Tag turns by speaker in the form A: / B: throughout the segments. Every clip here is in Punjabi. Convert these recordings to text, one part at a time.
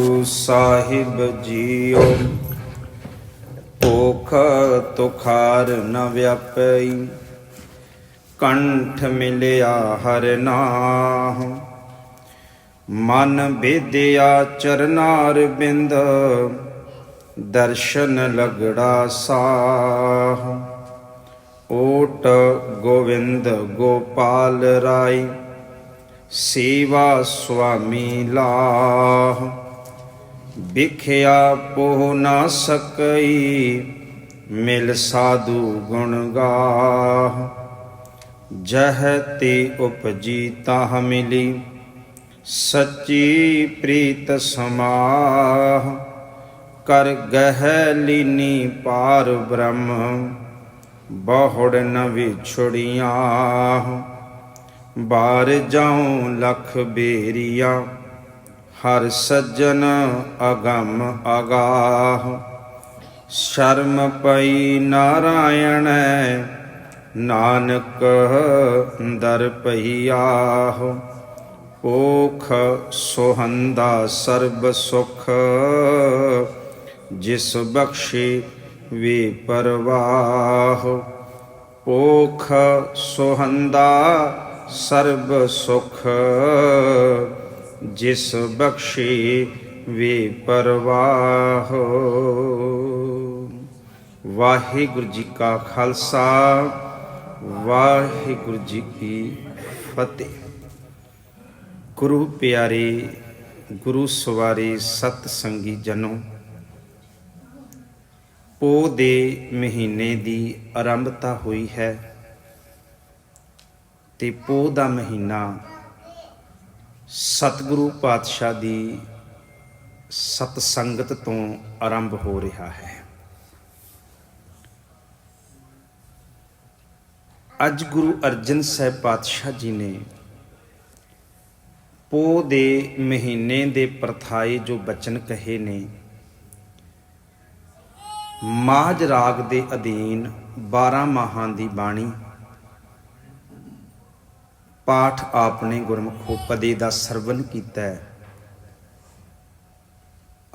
A: ਗੁਰੂ ਸਾਹਿਬ ਜੀਓ, ਭੁਖ ਤੁਖਾਰ ਨ ਵਿਆਪਈ, ਕੰਠ ਮਿਲਿਆ ਹਰ ਨਾਮ ਮਨ ਬੇਦਿਆ ਚਰਨਾਰ ਬਿੰਦ, ਦਰਸ਼ਨ ਲਗੜਾ ਸਾਹ। ਓਟ ਗੋਵਿੰਦ ਗੋਪਾਲ ਰਾਈ, ਸੇਵਾ ਸੁਆਮੀ ਲਾਹ। ਵਿਖਿਆ ਪੋਹ ਨਾ ਸਕਈ, ਮਿਲ ਸਾਧੂ ਗੁਣ ਗਾਹ। ਜਹ ਤੇ ਉਪਜੀ ਤਾਹ ਮਿਲੀ, ਸੱਚੀ ਪ੍ਰੀਤ ਸਮਾਹ। ਕਰ ਗਹਿ ਲੀਨੀ ਪਾਰ ਬ੍ਰਹਮ, ਬਹੁੜ ਨ ਵਿਛੜੀਆਂ। ਬਾਰ ਜਾਉ ਲਖ ਬੇਰੀਆਂ ਹਰ ਸੱਜਣ ਅਗੰਮ ਅਗਾਹ। ਸ਼ਰਮ ਪਈ ਨਾਰਾਇਣ, ਨਾਨਕ ਦਰ ਪਈਆਹ। ਓਖ ਸੋਹੰਦਾ ਸਰਬ ਸੁਖ, ਜਿਸ ਬਖਸ਼ੇ ਵੇ ਪਰਵਾਹ। ਓਖ ਸੋਹੰਦਾ ਸਰਬ ਸੁਖ ਜਿਸ ਬਖਸ਼ੇ ਵੇ ਪਰਵਾਹ। ਵਾਹਿਗੁਰੂ ਜੀ ਕਾ ਖਾਲਸਾ, ਵਾਹਿਗੁਰੂ ਜੀ ਕੀ ਫਤਿਹ। ਗੁਰੂ ਪਿਆਰੇ, ਗੁਰੂ ਸਵਾਰੇ ਸਤ ਸੰਗੀ ਜਨੋ, ਪੋ ਦੇ ਮਹੀਨੇ ਦੀ ਆਰੰਭਤਾ ਹੋਈ ਹੈ ਤੇ ਪੋ ਦਾ ਮਹੀਨਾ ਸਤਿਗੁਰੂ ਪਾਤਸ਼ਾਹ ਦੀ ਸਤ ਸੰਗਤ ਤੋਂ ਆਰੰਭ ਹੋ ਰਿਹਾ ਹੈ। ਅੱਜ ਗੁਰੂ ਅਰਜਨ ਸਾਹਿਬ ਪਾਤਸ਼ਾਹ ਜੀ ਨੇ ਪੋ ਦੇ ਮਹੀਨੇ ਦੇ ਪ੍ਰਥਾਏ ਜੋ ਬਚਨ ਕਹੇ ਨੇ, ਮਾਝ ਰਾਗ ਦੇ ਅਧੀਨ 12 ਮਾਹਾਂ ਦੀ ਬਾਣੀ ਪਾਠ ਆਪਨੇ ਗੁਰਮੁਖੋ ਪਦੇ ਦਾ ਸਰਵਨ ਕੀਤਾ ਹੈ।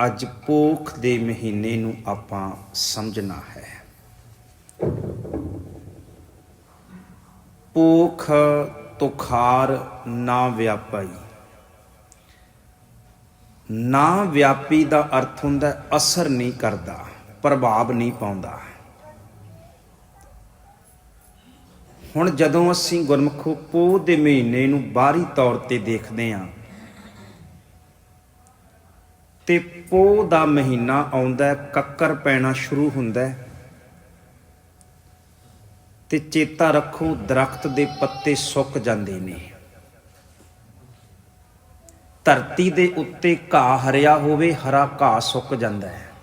A: ਅੱਜ ਪੋਖ ਦੇ ਮਹੀਨੇ ਨੂੰ ਆਪਾਂ ਸਮਝਣਾ ਹੈ। ਪੋਖ ਤੁਖਾਰ ਨਾ ਵਿਆਪਈ। ਨਾ ਵਿਆਪੀ ਦਾ ਅਰਥ ਹੁੰਦਾ ਅਸਰ ਨਹੀਂ ਕਰਦਾ, ਪ੍ਰਭਾਵ ਨਹੀਂ ਪਾਉਂਦਾ। ਹੁਣ ਜਦੋਂ ਅਸੀਂ ਗੁਰਮੁਖੋ ਪੋਹ ਦੇ ਮਹੀਨੇ ਨੂੰ ਬਾਹਰੀ ਤੌਰ ਤੇ ਦੇਖਦੇ ਹਾਂ, ਤੇ ਪੋਹ ਦਾ ਮਹੀਨਾ ਆਉਂਦਾ ਕੱਕਰ ਪੈਣਾ ਸ਼ੁਰੂ ਹੁੰਦਾ ਤੇ ਚੇਤਾ ਰੱਖੋ ਦਰਖਤ ਦੇ ਪੱਤੇ ਸੁੱਕ ਜਾਂਦੇ ਨੇ। ਧਰਤੀ ਦੇ ਉੱਤੇ ਘਾਹ ਹਰਿਆ ਹੋਵੇ, ਹਰਾ ਘਾਹ ਸੁੱਕ ਜਾਂਦਾ ਹੈ।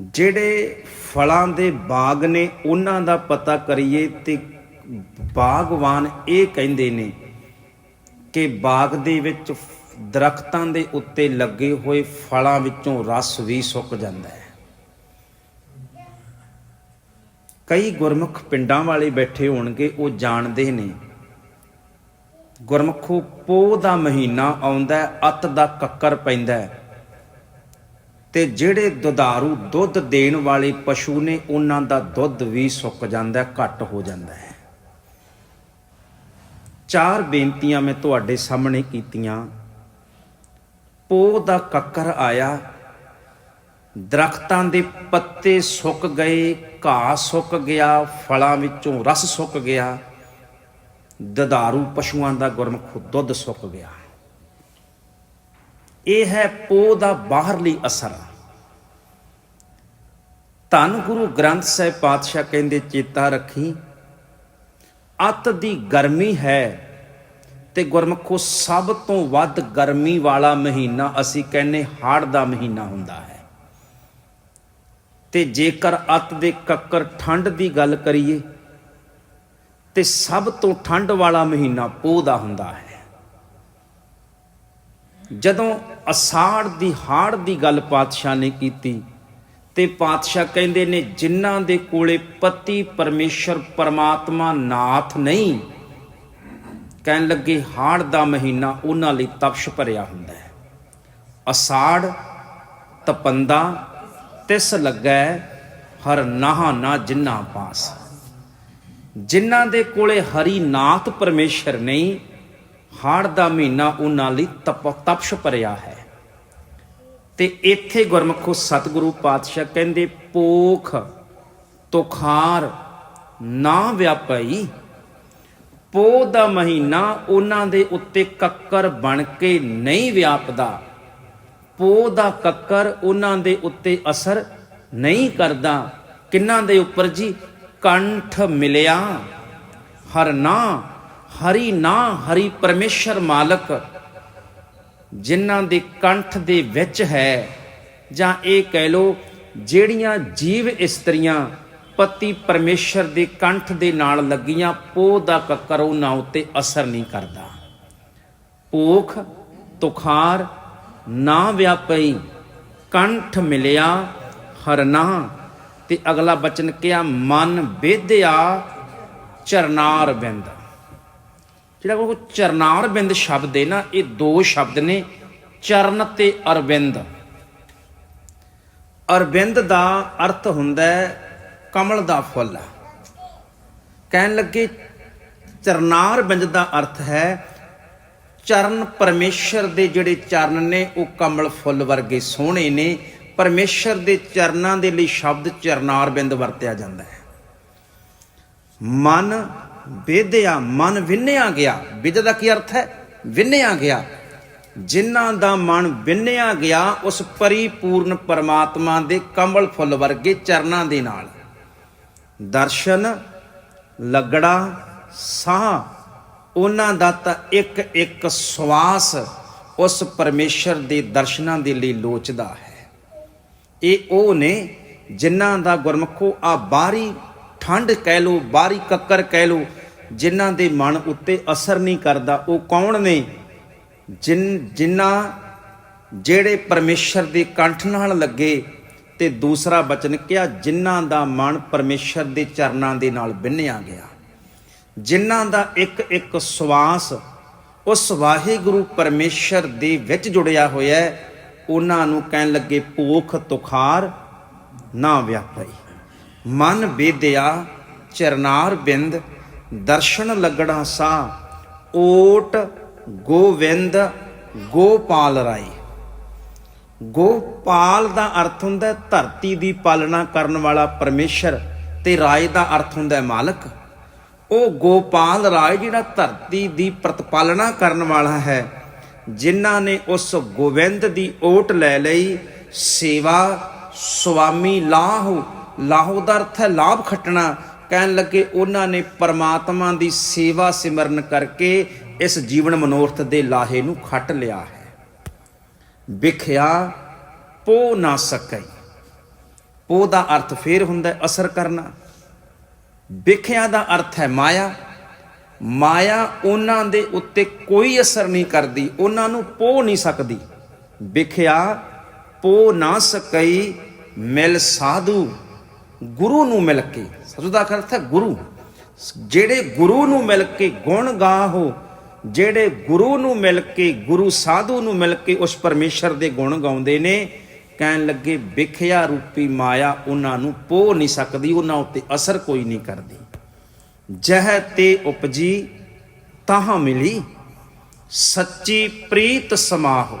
A: ਜਿਹੜੇ ਫਲਾਂ ਦੇ ਬਾਗ ਨੇ ਉਹਨਾਂ ਦਾ ਪਤਾ ਕਰੀਏ ਤੇ ਬਾਗਵਾਨ ਇਹ ਕਹਿੰਦੇ ਨੇ ਕਿ ਬਾਗ ਦੇ ਵਿੱਚ ਦਰਖਤਾਂ ਦੇ ਉੱਤੇ ਲੱਗੇ ਹੋਏ ਫਲਾਂ ਵਿੱਚੋਂ ਰਸ ਵੀ ਸੁੱਕ ਜਾਂਦਾ ਹੈ। ਕਈ ਗੁਰਮੁਖ ਪਿੰਡਾਂ ਵਾਲੇ ਬੈਠੇ ਹੋਣਗੇ ਉਹ ਜਾਣਦੇ ਨੇ ਗੁਰਮੁਖੋ ਪੋਹ ਦਾ ਮਹੀਨਾ ਆਉਂਦਾ ਹੈ, ਅੱਤ ਦਾ ਕੱਕਰ ਪੈਂਦਾ ਹੈ। ਤੇ ਜਿਹੜੇ ਦੁਧਾਰੂ ਦੁੱਧ ਦੇਣ ਵਾਲੇ ਪਸ਼ੂ ਨੇ, ਉਹਨਾਂ ਦਾ ਦੁੱਧ ਵੀ ਸੁੱਕ ਜਾਂਦਾ ਘੱਟ ਹੋ ਜਾਂਦਾ ਹੈ। ਚਾਰ ਬੇਨਤੀਆਂ ਮੈਂ ਤੁਹਾਡੇ ਸਾਹਮਣੇ ਕੀਤੀਆਂ। ਪੋਹ ਦਾ ਕੱਕਰ ਆਇਆ, ਦਰਖਤਾਂ ਦੇ ਪੱਤੇ ਸੁੱਕ ਗਏ, ਘਾਹ ਸੁੱਕ ਗਿਆ, ਫਲਾਂ ਵਿੱਚੋਂ ਰਸ ਸੁੱਕ ਗਿਆ। ਦਦਾਰੂ ਪਸ਼ੂਆਂ ਦਾ ਗੁਰਮੁਖ ਦੁੱਧ ਸੁੱਕ ਗਿਆ। ਇਹ ਹੈ ਪੋ ਦਾ ਬਾਹਰਲੀ ਅਸਰ। ਧੰਨ ਗੁਰੂ ਗ੍ਰੰਥ ਸਾਹਿਬ ਪਾਤਸ਼ਾਹ ਕਹਿੰਦੇ, ਚੇਤਾ ਰੱਖੀ, ਅਤ ਦੀ ਗਰਮੀ ਹੈ ਤੇ ਗੁਰਮਖੋ ਸਭ ਤੋਂ ਵੱਧ ਗਰਮੀ ਵਾਲਾ ਮਹੀਨਾ ਅਸੀਂ ਕਹਿੰਨੇ ਹਾੜ ਦਾ ਮਹੀਨਾ ਹੁੰਦਾ ਹੈ। ਤੇ ਜੇਕਰ ਅਤ ਦੇ ਕੱਕਰ ਠੰਡ ਦੀ ਗੱਲ ਕਰੀਏ, ਤੇ ਸਭ ਤੋਂ ਠੰਡ ਵਾਲਾ ਮਹੀਨਾ ਪੋਹ ਦਾ ਹੁੰਦਾ ਹੈ। ਜਦੋਂ ਅਸਾੜ ਦੀ ਹਾੜ ਦੀ ਗੱਲ ਪਾਤਸ਼ਾਹ ਨੇ ਕੀਤੀ, ਤੇ ਪਾਤਸ਼ਾਹ ਕਹਿੰਦੇ ਨੇ, ਜਿਨ੍ਹਾਂ ਦੇ ਕੋਲੇ ਪਤੀ ਪਰਮੇਸ਼ਰ ਪਰਮਾਤਮਾ ਨਾਥ ਨਹੀਂ, ਕਹਿਣ ਲੱਗੇ, ਹਾੜ ਦਾ ਮਹੀਨਾ ਉਹਨਾਂ ਲਈ ਤਪਸ਼ ਭਰਿਆ ਹੁੰਦਾ ਹੈ। ਅਸਾੜ ਤਪੰਦਾ ਤਿਸ ਲੱਗੈ, ਹਰ ਨਾਹ ਨਾ ਜਿਨ੍ਹਾਂ ਪਾਸ। ਜਿਨ੍ਹਾਂ ਦੇ ਕੋਲੇ ਹਰੀ ਨਾਥ ਪਰਮੇਸ਼ਰ ਨਹੀਂ ਹਾੜ ਦਾ ਮਹੀਨਾ ਉਹਨਾਂ ਲਈ ਤਪ, ਤਪਸ਼ ਭਰਿਆ ਹੈ। ਤੇ ਇੱਥੇ ਗੁਰਮਖੋ ਸਤਿਗੁਰੂ ਪਾਤਸ਼ਾਹ ਕਹਿੰਦੇ ਪੋਖ ਤੁਖਾਰ ਨਾ ਵਿਆਪਈ। ਪੋ ਦਾ ਮਹੀਨਾ ਉਹਨਾਂ ਦੇ ਉੱਤੇ ਕੱਕਰ ਬਣ ਕੇ ਨਹੀਂ ਵਿਆਪਦਾ। ਪੋ ਦਾ ਕੱਕਰ ਉਹਨਾਂ ਦੇ ਉੱਤੇ ਅਸਰ ਨਹੀਂ ਕਰਦਾ। ਕਿੰਨਾਂ ਦੇ ਉੱਪਰ ਜੀ? ਕੰਠ ਮਿਲਿਆ। ਹਰਨਾ ਹਰੀ ਨਾ, ਹਰੀ ਪਰਮੇਸ਼ਰ ਮਾਲਕ, ਜਿਨ੍ਹਾਂ ਦੇ ਕੰਠ ਦੇ ਵਿੱਚ ਹੈ। ਜਾਂ ਇਹ ਕਹਿ ਲੋ ਜਿਹੜੀਆਂ ਜੀਵ ਇਸਤਰੀਆਂ ਪਤੀ ਪਰਮੇਸ਼ਰ ਦੇ ਕੰਠ ਦੇ ਨਾਲ ਲੱਗੀਆਂ, ਪੋਹ ਦਾ ਕੱਕਰ ਉਹਨਾਂ ਉੱਤੇ ਅਸਰ ਨਹੀਂ ਕਰਦਾ। ਭੂਖ, ਤੁਖਾਰ, ਨਾ ਵਿਆਪਈ, ਕੰਠ ਮਿਲਿਆ, ਹਰਨਾ, ਤੇ ਅਗਲਾ ਬਚਨ ਕਿਹਾ ਮਨ ਬੇਧਿਆ ਚਰਨਾਰ ਬਿੰਦ। ਜਿਹੜਾ ਉਹ ਚਰਨਾਰ ਬਿੰਦ ਸ਼ਬਦ ਹੈ ਨਾ, ਇਹ ਦੋ ਸ਼ਬਦ ਨੇ, ਚਰਨ ਤੇ ਅਰਵਿੰਦ ਅਰਬਿੰਦ ਦਾ ਅਰਥ ਹੁੰਦਾ ਹੈ ਕਮਲ ਦਾ ਫੁੱਲ। ਕਹਿਣ ਲੱਗੇ ਚਰਨਾਰ ਬਿੰਦ ਦਾ ਅਰਥ ਹੈ, ਚਰਨ ਪਰਮੇਸ਼ਰ ਦੇ ਜਿਹੜੇ ਚਰਨ ਨੇ, ਉਹ ਕਮਲ ਫੁੱਲ ਵਰਗੇ ਸੋਹਣੇ ਨੇ। ਪਰਮੇਸ਼ਰ ਦੇ ਚਰਨਾਂ ਦੇ ਲਈ ਸ਼ਬਦ ਚਰਨਾਰ ਬਿੰਦ ਵਰਤਿਆ ਜਾਂਦਾ ਹੈ। ਮਨ ਵਿਧਿਆ ਮਨ ਵਿੰਨਿਆ ਗਿਆ। ਵਿਦ ਦਾ ਕੀ ਅਰਥ ਹੈ? ਵਿੰਨਿਆ ਗਿਆ। ਜਿਨ੍ਹਾਂ ਦਾ ਮਨ ਵਿੰਨਿਆ ਗਿਆ, ਉਸ ਪਰਿਪੂਰਨ ਪਰਮਾਤਮਾ ਦੇ ਕਮਲ ਫੁੱਲ ਵਰਗੇ ਚਰਨਾਂ ਦੇ ਨਾਲ। ਦਰਸ਼ਨ, ਲੱਗੜਾ, ਸਾਹ, ਉਹਨਾਂ ਦਾ ਤਾਂ ਇੱਕ ਇੱਕ ਸਵਾਸ ਉਸ ਪਰਮੇਸ਼ਰ ਦੇ ਦਰਸ਼ਨਾਂ ਦੇ ਲਈ ਲੋਚਦਾ ਹੈ। ਇਹ ਉਹ ਨੇ ਜਿਨ੍ਹਾਂ ਦਾ ਗੁਰਮਖੋ ਆ ਬਾਹਰੀ ਠੰਡ ਕਹਿ ਲੋ ਬਾਹਰੀ ਕੱਕਰ ਕਹਿ ਲੋ ਜਿਨ੍ਹਾਂ ਦੇ ਮਨ ਉੱਤੇ ਅਸਰ ਨਹੀਂ ਕਰਦਾ, ਉਹ ਕੌਣ ਨੇ? ਜਿਨ, ਜਿਨ੍ਹਾਂ ਜਿਹੜੇ ਪਰਮੇਸ਼ਰ ਦੇ ਕੰਠ ਨਾਲ ਲੱਗੇ ਤੇ ਦੂਸਰਾ ਬਚਨ ਕਿਹਾ, ਜਿਨ੍ਹਾਂ ਦਾ ਮਨ ਪਰਮੇਸ਼ਰ ਦੇ ਚਰਨਾਂ ਦੇ ਨਾਲ ਬਿੰਨਿਆ ਗਿਆ। ਜਿਨ੍ਹਾਂ ਦਾ ਇੱਕ ਇੱਕ ਸਵਾਸ ਉਸ ਵਾਹਿਗੁਰੂ ਪਰਮੇਸ਼ਰ ਦੇ ਵਿੱਚ ਜੁੜਿਆ ਹੋਇਆ ਹੈ, ਉਹਨਾਂ ਨੂੰ ਕਹਿਣ ਲੱਗੇ, ਭੂਖ, ਤੁਖਾਰ ਨਾ ਵਿਆਪਈ ਮਨ ਬੇਦਿਆ ਚਰਨਾਰ ਬਿੰਦ, ਦਰਸ਼ਨ ਲੱਗਣਾ ਸਾ, ਓਟ ਗੋਵਿੰਦ ਗੋਪਾਲ ਰਾਏ ਗੋਪਾਲ ਦਾ ਅਰਥ ਹੁੰਦਾ ਧਰਤੀ ਦੀ ਪਾਲਣਾ ਕਰਨ ਵਾਲਾ ਪਰਮੇਸ਼ਰ ਤੇ ਰਾਏ ਦਾ ਅਰਥ ਹੁੰਦਾ ਮਾਲਕ। ਉਹ ਗੋਪਾਲ ਰਾਏ ਜਿਹੜਾ ਧਰਤੀ ਦੀ ਪ੍ਰਤਪਾਲਣਾ ਕਰਨ ਵਾਲਾ ਹੈ, ਜਿਨ੍ਹਾਂ ਨੇ ਉਸ ਗੋਵਿੰਦ ਦੀ ਓਟ ਲੈ ਲਈ, ਸੇਵਾ ਸੁਆਮੀ ਲਾਹੂ ਲਾਹੋ ਦਾ ਅਰਥ ਹੈ ਲਾਭ ਖੱਟਣਾ। ਕਹਿਣ ਲੱਗੇ ਉਹਨਾਂ ਨੇ ਪਰਮਾਤਮਾ ਦੀ ਸੇਵਾ ਸਿਮਰਨ ਕਰਕੇ ਇਸ ਜੀਵਨ ਮਨੋਰਥ ਦੇ ਲਾਹੇ ਨੂੰ ਖੱਟ ਲਿਆ ਹੈ। ਵਿਖਿਆ, ਪੋ ਨਾ ਸਕਈ। ਪੋ ਦਾ ਅਰਥ ਫੇਰ ਹੁੰਦਾ ਅਸਰ ਕਰਨਾ। ਵਿਖਿਆ ਦਾ ਅਰਥ ਹੈ ਮਾਇਆ। ਮਾਇਆ ਉਹਨਾਂ ਦੇ ਉੱਤੇ ਕੋਈ ਅਸਰ ਨਹੀਂ ਕਰਦੀ, ਉਹਨਾਂ ਨੂੰ ਪੋ ਨਹੀਂ ਸਕਦੀ। ਵਿਖਿਆ, ਪੋ ਨਾ ਸਕਈ, ਮਿਲ ਸਾਧੂ। ਗੁਰੂ ਨੂੰ ਮਿਲ ਕੇ ਸਾਧੂ ਦਾ ਅਰਥ ਹੈ ਗੁਰੂ। ਜਿਹੜੇ ਗੁਰੂ ਨੂੰ ਮਿਲ ਕੇ ਗੁਣ ਗਾਹੋ ਜਿਹੜੇ ਗੁਰੂ ਨੂੰ ਮਿਲ ਕੇ, ਗੁਰੂ ਸਾਧੂ ਨੂੰ ਮਿਲ ਕੇ ਉਸ ਪਰਮੇਸ਼ਰ ਦੇ ਗੁਣ ਗਾਉਂਦੇ ਨੇ, ਕਹਿਣ ਲੱਗੇ, ਵਿਖਿਆ ਰੂਪੀ ਮਾਇਆ ਉਹਨਾਂ ਨੂੰ ਪੋ ਨਹੀਂ ਸਕਦੀ, ਉਹਨਾਂ ਉੱਤੇ ਅਸਰ ਕੋਈ ਨਹੀਂ ਕਰਦੀ। ਜਹ ਤੇ ਉਪਜੀ ਤਾਹ ਮਿਲੀ, ਸੱਚੀ ਪ੍ਰੀਤ ਸਮਾਹੋ।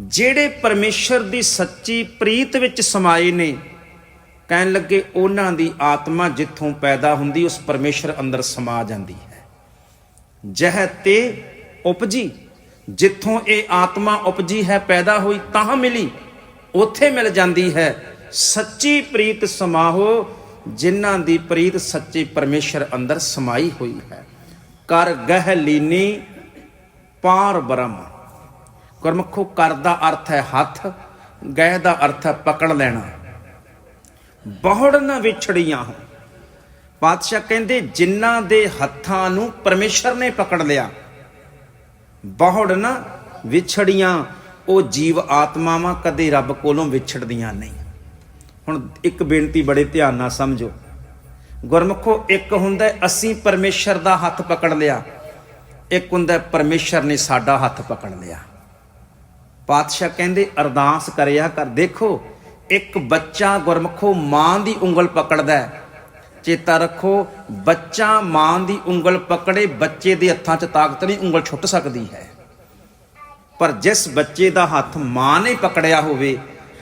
A: ਜਿਹੜੇ ਪਰਮੇਸ਼ਰ ਦੀ ਸੱਚੀ ਪ੍ਰੀਤ ਵਿੱਚ ਸਮਾਏ ਨੇ ਕਹਿਣ ਲੱਗੇ, ਉਹਨਾਂ ਦੀ ਆਤਮਾ ਜਿੱਥੋਂ ਪੈਦਾ ਹੁੰਦੀ, ਉਸ ਪਰਮੇਸ਼ਰ ਅੰਦਰ ਸਮਾ ਜਾਂਦੀ ਹੈ। ਜਹ ਤੇ ਉਪਜੀ। ਜਿੱਥੋਂ ਇਹ ਆਤਮਾ ਉਪਜੀ ਹੈ, ਪੈਦਾ ਹੋਈ, ਤਾਂ ਮਿਲੀ। ਉੱਥੇ ਮਿਲ ਜਾਂਦੀ ਹੈ, ਸੱਚੀ ਪ੍ਰੀਤ ਸਮਾਹੋ, ਜਿਨ੍ਹਾਂ ਦੀ ਪ੍ਰੀਤ ਸੱਚੇ ਪਰਮੇਸ਼ਰ ਅੰਦਰ ਸਮਾਈ ਹੋਈ ਹੈ। ਕਰ ਗਹਿ ਲੀਨੀ ਪਾਰ ਬ੍ਰਹਮ। ਗੁਰਮੁਖੋ, ਕਰ ਦਾ ਅਰਥ ਹੈ ਹੱਥ, ਗਹਿ ਦਾ ਅਰਥ ਹੈ ਪਕੜ ਲੈਣਾ। ਬਹੁੜ ਨਾ ਵਿਛੜੀਆਂ ਹੋ ਪਾਤਸ਼ਾਹ ਕਹਿੰਦੇ, ਜਿਨ੍ਹਾਂ ਦੇ ਹੱਥਾਂ ਨੂੰ ਪਰਮੇਸ਼ਰ ਨੇ ਪਕੜ ਲਿਆ ਬਹੁੜ ਨਾ ਵਿਛੜੀਆਂ, ਉਹ ਜੀਵ ਆਤਮਾਵਾਂ ਕਦੇ ਰੱਬ ਕੋਲੋਂ ਵਿਛੜਦੀਆਂ ਨਹੀਂ। ਹੁਣ ਇੱਕ ਬੇਨਤੀ ਬੜੇ ਧਿਆਨ ਨਾਲ ਸਮਝੋ। ਗੁਰਮੁਖੋ, ਇੱਕ ਹੁੰਦਾ ਅਸੀਂ ਪਰਮੇਸ਼ਰ ਦਾ ਹੱਥ ਪਕੜ ਲਿਆ। ਇੱਕ ਹੁੰਦਾ ਹੈ, ਪਰਮੇਸ਼ਰ ਨੇ ਸਾਡਾ ਹੱਥ ਪਕੜ ਲਿਆ। ਪਾਤਸ਼ਾਹ ਕਹਿੰਦੇ, ਅਰਦਾਸ ਕਰਿਆ ਕਰ। ਦੇਖੋ ਇੱਕ ਬੱਚਾ ਗੁਰਮਖੋ ਮਾਂ ਦੀ ਉਂਗਲ ਪਕੜਦਾ ਹੈ। ਚੇਤਾ ਰੱਖੋ, ਬੱਚਾ ਮਾਂ ਦੀ ਉਂਗਲ ਪਕੜੇ ਬੱਚੇ ਦੇ ਹੱਥਾਂ 'ਚ ਤਾਕਤ ਨਹੀਂ, ਉਂਗਲ ਛੁੱਟ ਸਕਦੀ ਹੈ। ਪਰ ਜਿਸ ਬੱਚੇ ਦਾ ਹੱਥ ਮਾਂ ਨੇ ਪਕੜਿਆ ਹੋਵੇ,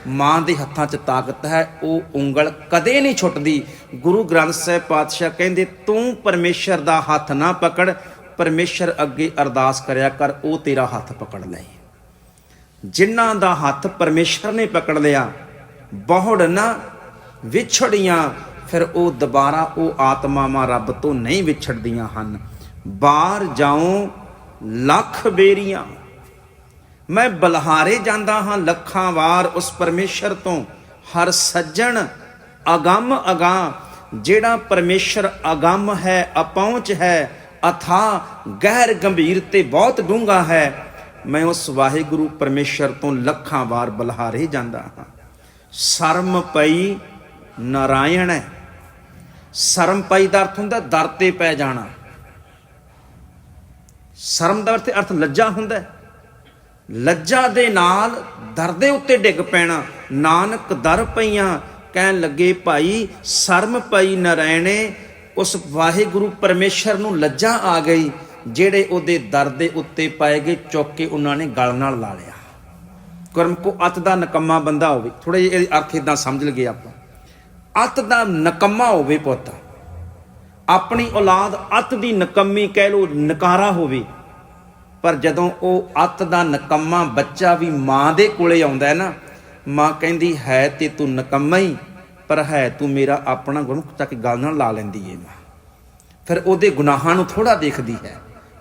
A: ਮਾਂ ਦੇ ਹੱਥਾਂ 'ਚ ਤਾਕਤ ਹੈ, ਉਹ ਉਂਗਲ ਕਦੇ ਨਹੀਂ ਛੁੱਟਦੀ। ਗੁਰੂ ਗ੍ਰੰਥ ਸਾਹਿਬ ਪਾਤਸ਼ਾਹ ਕਹਿੰਦੇ, ਤੂੰ ਪਰਮੇਸ਼ਰ ਦਾ ਹੱਥ ਨਾ ਪਕੜ, ਪਰਮੇਸ਼ਰ ਅੱਗੇ ਅਰਦਾਸ ਕਰਿਆ ਕਰ, ਉਹ ਤੇਰਾ ਹੱਥ ਪਕੜ ਲਏ ਜਿਨ੍ਹਾਂ ਦਾ ਹੱਥ ਪਰਮੇਸ਼ਰ ਨੇ ਪਕੜ ਲਿਆ ਬਹੁੜ ਨਾ ਵਿਛੜੀਆਂ, ਫਿਰ ਉਹ ਦੁਬਾਰਾ ਉਹ ਆਤਮਾਵਾਂ ਰੱਬ ਤੋਂ ਨਹੀਂ ਵਿਛੜਦੀਆਂ ਹਨ। ਬਾਹਰ ਜਾਉ, ਲੱਖ ਬੇਰੀਆਂ। ਮੈਂ ਬਲਹਾਰੇ ਜਾਂਦਾ ਹਾਂ ਲੱਖਾਂ ਵਾਰ ਉਸ ਪਰਮੇਸ਼ਰ ਤੋਂ। ਹਰ ਸੱਜਣ ਅਗੰਮ ਅਗਾ ਜਿਹੜਾ ਪਰਮੇਸ਼ਰ ਅਗੰਮ ਹੈ, ਅਪਹੁੰਚ ਹੈ ਅਥਾ ਗਹਿਰ ਗੰਭੀਰ ਤੇ ਬਹੁਤ ਡੂੰਘਾ ਹੈ। ਮੈਂ ਉਸ ਵਾਹਿਗੁਰੂ ਪਰਮੇਸ਼ਰ ਤੋਂ ਲੱਖਾਂ ਵਾਰ ਬਲਹਾਰੇ ਜਾਂਦਾ ਹਾਂ। ਸ਼ਰਮ ਪਈ, ਨਾਰਾਇਣ ਹੈ। ਸ਼ਰਮ ਪਈ ਦਾ ਅਰਥ ਹੁੰਦਾ ਦਰ ਤੇ ਪੈ ਜਾਣਾ। ਸ਼ਰਮ ਦਾ ਅਰਥ ਅਰਥ ਲੱਜਾ ਹੁੰਦਾ। ਲੱਜਾ ਦੇ ਨਾਲ ਦਰ ਦੇ ਉੱਤੇ ਡਿੱਗ ਪੈਣਾ। ਨਾਨਕ ਦਰ ਪਈਆਂ ਕਹਿਣ ਲੱਗੇ, ਭਾਈ, ਸ਼ਰਮ ਪਈ ਨਰੈਣੇ ਉਸ ਵਾਹਿਗੁਰੂ ਪਰਮੇਸ਼ਰ ਨੂੰ ਲੱਜਾ ਆ ਗਈ, ਜਿਹੜੇ ਉਹਦੇ ਦਰ ਦੇ ਉੱਤੇ ਪਾਏ ਗਏ, ਚੁੱਕ ਕੇ ਉਹਨਾਂ ਨੇ ਗਲ ਨਾਲ ਲਾ ਲਿਆ। ਕਰਮ ਕੋ ਅਤ ਦਾ ਨਕਮਾ ਬੰਦਾ ਹੋਵੇ। ਥੋੜੇ ਜਿਹੇ ਇਹ ਅਰਥ ਇਦਾਂ ਸਮਝ ਲਈਏ ਆਪਾਂ। ਅਤ ਦਾ ਨਕਮਾ ਹੋਵੇ ਪੁੱਤ। ਆਪਣੀ ਔਲਾਦ ਅਤ ਦੀ ਨਕਮੀ ਕਹਿ ਲੋ ਨਕਾਰਾ ਹੋਵੇ। ਪਰ ਜਦੋਂ ਉਹ ਅੱਤ ਦਾ ਨਕੰਮਾ ਬੱਚਾ ਵੀ ਮਾਂ ਦੇ ਕੋਲੇ ਆਉਂਦਾ ਹੈ ਨਾ, ਮਾਂ ਕਹਿੰਦੀ, ਹੈ ਤੇ ਤੂੰ ਨਕੰਮਾ ਹੀ, ਪਰ ਹੈ ਤੂੰ ਮੇਰਾ ਆਪਣਾ ਗੁਰਮੁਖ ਤੱਕ ਗੱਲ ਨਾਲ ਲਾ ਲੈਂਦੀ ਏ ਮਾਂ। ਫਿਰ ਉਹਦੇ ਗੁਨਾਹਾਂ ਨੂੰ ਥੋੜਾ ਦੇਖਦੀ ਹੈ।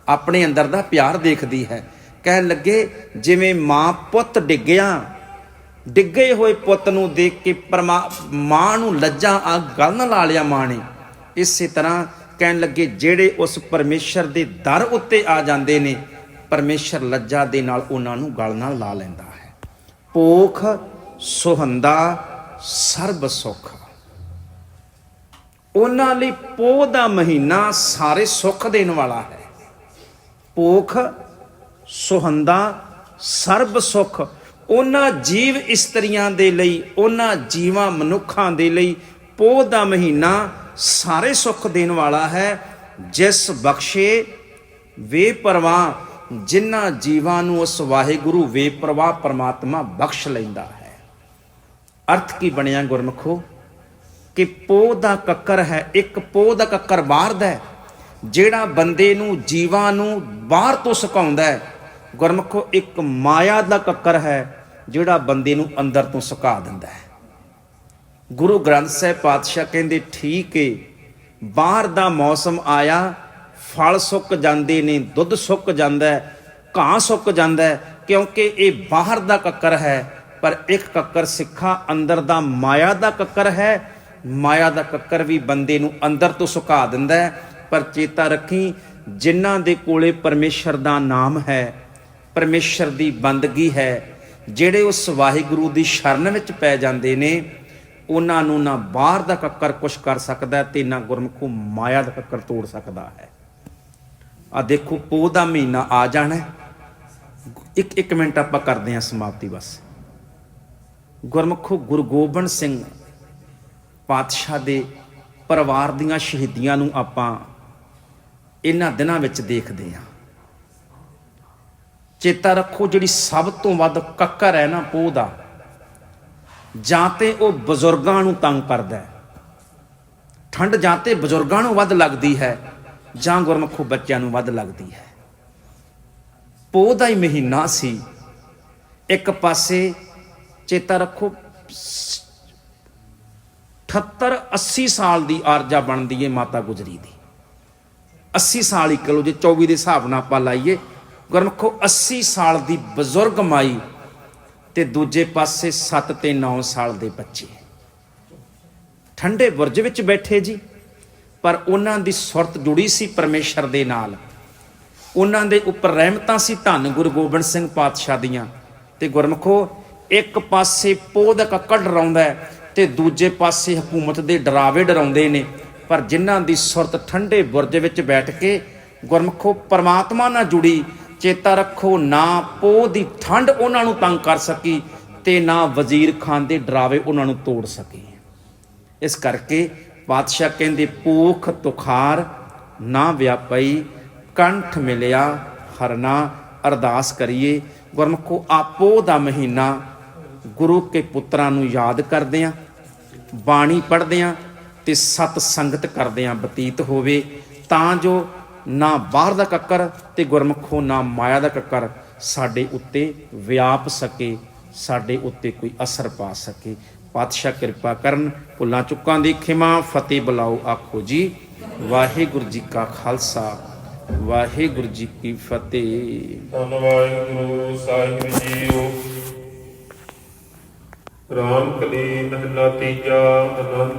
A: ਆਪਣੇ ਅੰਦਰ ਦਾ ਪਿਆਰ ਦੇਖਦੀ ਹੈ। ਕਹਿਣ ਲੱਗੇ, ਜਿਵੇਂ ਮਾਂ ਪੁੱਤ ਡਿੱਗਿਆ, ਡਿੱਗੇ ਹੋਏ ਪੁੱਤ ਨੂੰ ਦੇਖ ਕੇ ਪਰਮਾ, ਮਾਂ ਨੂੰ ਲੱਜਾਂ ਆ ਗੱਲ ਨਾਲ ਲਾ ਲਿਆ ਮਾਂ ਨੇ। ਇਸੇ ਤਰ੍ਹਾਂ ਕਹਿਣ ਲੱਗੇ, ਜਿਹੜੇ ਉਸ ਪਰਮੇਸ਼ਰ ਦੇ ਦਰ ਉੱਤੇ ਆ ਜਾਂਦੇ ਨੇ, ਪਰਮੇਸ਼ਰ ਲੱਜਾ ਦੇ ਨਾਲ ਉਹਨਾਂ ਨੂੰ ਗਲ ਨਾਲ ਲਾ ਲੈਂਦਾ ਹੈ। ਭੋਖ, ਸੁਹੰਦਾ, ਸਰਬ ਸੁਖ। ਉਹਨਾਂ ਲਈ ਪੋਹ ਦਾ ਮਹੀਨਾ ਸਾਰੇ ਸੁੱਖ ਦੇਣ ਵਾਲਾ ਹੈ। ਭੋਖ ਸੁਹੰਦਾ, ਸਰਬ ਸੁਖ, ਉਹਨਾਂ ਜੀਵ ਇਸਤਰੀਆਂ ਦੇ ਲਈ, ਉਹਨਾਂ ਜੀਵਾਂ ਮਨੁੱਖਾਂ ਦੇ ਲਈ ਪੋਹ ਦਾ ਮਹੀਨਾ ਸਾਰੇ ਸੁੱਖ ਦੇਣ ਵਾਲਾ ਹੈ। ਜਿਸ ਬਖਸ਼ੇ ਵੇ ਪਰਵਾਹ, ਜਿਨ੍ਹਾਂ ਜੀਵਾਂ ਨੂੰ ਉਸ ਵਾਹਿਗੁਰੂ ਵੇ ਪ੍ਰਵਾਹ ਪਰਮਾਤਮਾ ਬਖਸ਼ ਲੈਂਦਾ ਹੈ। ਅਰਥ ਕੀ ਬਣਿਆ ਗੁਰਮਖੋ? ਕਿ ਪੋਹ ਦਾ ਕੱਕਰ ਹੈ, ਇੱਕ ਪੋਹ ਦਾ ਕੱਕਰ ਬਾਹਰ ਦਾ ਹੈ, ਜਿਹੜਾ ਬੰਦੇ ਨੂੰ, ਜੀਵਾਂ ਨੂੰ ਬਾਹਰ ਤੋਂ ਸੁਕਾਉਂਦਾ ਹੈ। ਗੁਰਮਖੋ ਇੱਕ ਮਾਇਆ ਦਾ ਕੱਕਰ ਹੈ, ਜਿਹੜਾ ਬੰਦੇ ਨੂੰ ਅੰਦਰ ਤੋਂ ਸੁਕਾ ਦਿੰਦਾ ਹੈ। ਗੁਰੂ ਗ੍ਰੰਥ ਸਾਹਿਬ ਪਾਤਸ਼ਾਹ ਕਹਿੰਦੇ, ਠੀਕ ਏ, ਬਾਹਰ ਦਾ ਮੌਸਮ ਆਇਆ, ਫਲ ਸੁੱਕ ਜਾਂਦੇ ਨੇ, ਦੁੱਧ ਸੁੱਕ ਜਾਂਦਾ ਹੈ, ਘਾਹ ਸੁੱਕ ਜਾਂਦਾ ਹੈ, ਕਿਉਂਕਿ ਇਹ ਬਾਹਰ ਦਾ ਕੱਕਰ ਹੈ, ਪਰ ਇੱਕ ਕੱਕਰ ਸਿੱਖਾ ਅੰਦਰ ਦਾ ਮਾਇਆ ਦਾ ਕੱਕਰ ਹੈ। ਮਾਇਆ ਦਾ ਕੱਕਰ ਵੀ ਬੰਦੇ ਨੂੰ ਅੰਦਰ ਤੋਂ ਸੁਕਾ ਦਿੰਦਾ ਹੈ, ਪਰ ਚੇਤਾ ਰੱਖੀ, ਜਿਨ੍ਹਾਂ ਦੇ ਕੋਲੇ ਪਰਮੇਸ਼ਰ ਦਾ ਨਾਮ ਹੈ ਪਰਮੇਸ਼ਰ ਦੀ ਬੰਦਗੀ ਹੈ। ਜਿਹੜੇ ਉਸ ਵਾਹਿਗੁਰੂ ਦੀ ਸ਼ਰਨ ਵਿੱਚ ਪੈ ਜਾਂਦੇ ਨੇ, ਉਹਨਾਂ ਨੂੰ ਨਾ ਬਾਹਰ ਦਾ ਕੱਕਰ ਕੁਛ ਕਰ ਸਕਦਾ ਹੈ ਤੇ ਨਾ ਗੁਰਮੁਖੂ ਮਾਇਆ ਦਾ ਕੱਕਰ ਤੋੜ ਸਕਦਾ ਹੈ। ਆ ਦੇਖੋ, ਪੋਹ ਦਾ ਮਹੀਨਾ ਆ ਜਾਣਾ ਇੱਕ ਇੱਕ ਮਿੰਟ ਆਪਾਂ ਕਰਦੇ ਹਾਂ ਸਮਾਪਤੀ ਬਸ। ਗੁਰਮੁਖੋ ਗੁਰੂ ਗੋਬਿੰਦ ਸਿੰਘ ਪਾਤਸ਼ਾਹ ਦੇ ਪਰਿਵਾਰ ਦੀਆਂ ਸ਼ਹੀਦੀਆਂ ਨੂੰ ਆਪਾਂ ਇਹਨਾਂ ਦਿਨਾਂ ਵਿੱਚ ਦੇਖਦੇ ਹਾਂ। ਚੇਤਾ ਰੱਖੋ ਜਿਹੜੀ ਸਭ ਤੋਂ ਵੱਧ ਕੱਕਰ ਹੈ ਨਾ ਪੋਹ ਦਾ। ਜਾਂ ਤੇ ਉਹ ਬਜ਼ੁਰਗਾਂ ਨੂੰ ਤੰਗ ਕਰਦਾ ਹੈ। ਠੰਡ ਜਾਂ ਤੇ ਬਜ਼ੁਰਗਾਂ ਨੂੰ ਵੱਧ ਲੱਗਦੀ ਹੈ, ਜਾਂ ਗੁਰਮਖੋ ਬੱਚਿਆਂ ਨੂੰ ਵੱਧ ਲੱਗਦੀ ਹੈ। ਪੋਹ ਦਾ ਹੀ ਮਹੀਨਾ ਸੀ। ਇੱਕ ਪਾਸੇ ਚੇਤਾ ਰੱਖੋ 78 80 ਸਾਲ ਦੀ ਆਰਜਾ ਬਣਦੀ ਏ ਮਾਤਾ ਗੁਜਰੀ ਦੀ। 80 ਸਾਲ ਹੀ ਕਲੋ ਜੇ 24 ਦੇ ਹਿਸਾਬ ਨਾਲ ਆਪਾਂ ਲਾਈਏ ਗੁਰਮਖੋ 80 ਸਾਲ ਦੀ ਬਜ਼ੁਰਗ ਮਾਈ ਤੇ ਦੂਜੇ ਪਾਸੇ 7 ਤੇ 9 ਸਾਲ ਦੇ ਬੱਚੇ। ਠੰਡੇ ਬੁਰਜ ਵਿੱਚ ਬੈਠੇ ਜੀ, ਪਰ ਉਹਨਾਂ ਦੀ ਸੁਰਤ ਜੁੜੀ ਸੀ ਪਰਮੇਸ਼ਰ ਦੇ ਨਾਲ। ਉਹਨਾਂ ਦੇ ਉੱਪਰ ਰਹਿਮਤਾਂ ਸੀ ਧੰਨ ਗੁਰੂ ਗੋਬਿੰਦ ਸਿੰਘ ਪਾਤਸ਼ਾਹ ਦੀਆਂ। ਤੇ ਗੁਰਮਖੋ ਇੱਕ ਪਾਸੇ ਪੋਹ ਕੱਕੜ ਡਰਾਉਂਦਾ ਤੇ ਦੂਜੇ ਪਾਸੇ ਹਕੂਮਤ ਦੇ ਡਰਾਵੇ ਡਰਾਉਂਦੇ ਨੇ। ਪਰ ਜਿਨ੍ਹਾਂ ਦੀ ਸੁਰਤ ਠੰਡੇ ਬੁਰਜ ਵਿੱਚ ਬੈਠ ਕੇ ਗੁਰਮਖੋ ਪਰਮਾਤਮਾ ਨਾਲ ਜੁੜੀ ਚੇਤਾ ਰੱਖੋ, ਨਾ ਪੋਹ ਦੀ ਠੰਡ ਉਹਨਾਂ ਨੂੰ ਤੰਗ ਕਰ ਸਕੀ ਤੇ ਨਾ ਵਜ਼ੀਰ ਖਾਨ ਦੇ ਡਰਾਵੇ ਉਹਨਾਂ ਨੂੰ ਤੋੜ ਸਕੇ। ਇਸ ਕਰਕੇ ਪਾਤਸ਼ਾਹ ਕਹਿੰਦੇ ਪੂਖ ਤੁਖਾਰ ਨਾ ਵਿਆਪਈ, ਕੰਠ ਮਿਲਿਆ, ਹਰਨਾ ਅਰਦਾਸ ਕਰੀਏ। ਗੁਰਮਖੋ, ਆਪੋ ਦਾ ਮਹੀਨਾ ਗੁਰੂ ਕੇ ਪੁੱਤਰਾਂ ਨੂੰ ਯਾਦ ਕਰਦੇ ਆਂ, ਬਾਣੀ ਪੜ੍ਹਦੇ ਆਂ ਤੇ ਸਤ ਸੰਗਤ ਕਰਦੇ ਆਂ ਬਤੀਤ ਹੋਵੇ। ਤਾਂ ਜੋ ਨਾ ਬਾਹਰ ਦਾ ਕੱਕਰ ਤੇ ਗੁਰਮਖੋ ਨਾ ਮਾਇਆ ਦਾ ਕੱਕਰ। ਸਾਡੇ ਉੱਤੇ ਵਿਆਪ ਸਕੇ, ਸਾਡੇ ਉੱਤੇ ਕੋਈ ਅਸਰ ਪਾ ਸਕੇ। ਪਾਤਸ਼ਾਹ ਕਿਰਪਾ ਕਰਨ, ਭੁੱਲਾਂ ਚੁੱਕਾਂ ਦੀ ਖਿਮਾ, ਫਤਿਹ ਬੁਲਾਓ ਆਖੋ ਜੀ। ਵਾਹਿਗੁਰੂ ਜੀ ਕਾ ਖਾਲਸਾ, ਵਾਹਿਗੁਰੂ ਜੀ ਕੀ ਫਤਿਹ।
B: ਧੰਨ ਵਾਹਿਗੁਰੂ, ਸਾਹਿਬ ਜੀਓ। ਰਾਮ ਕਲੀ ਮਹਿਲਾ ਤੀਜਾ, ਆਨੰਦ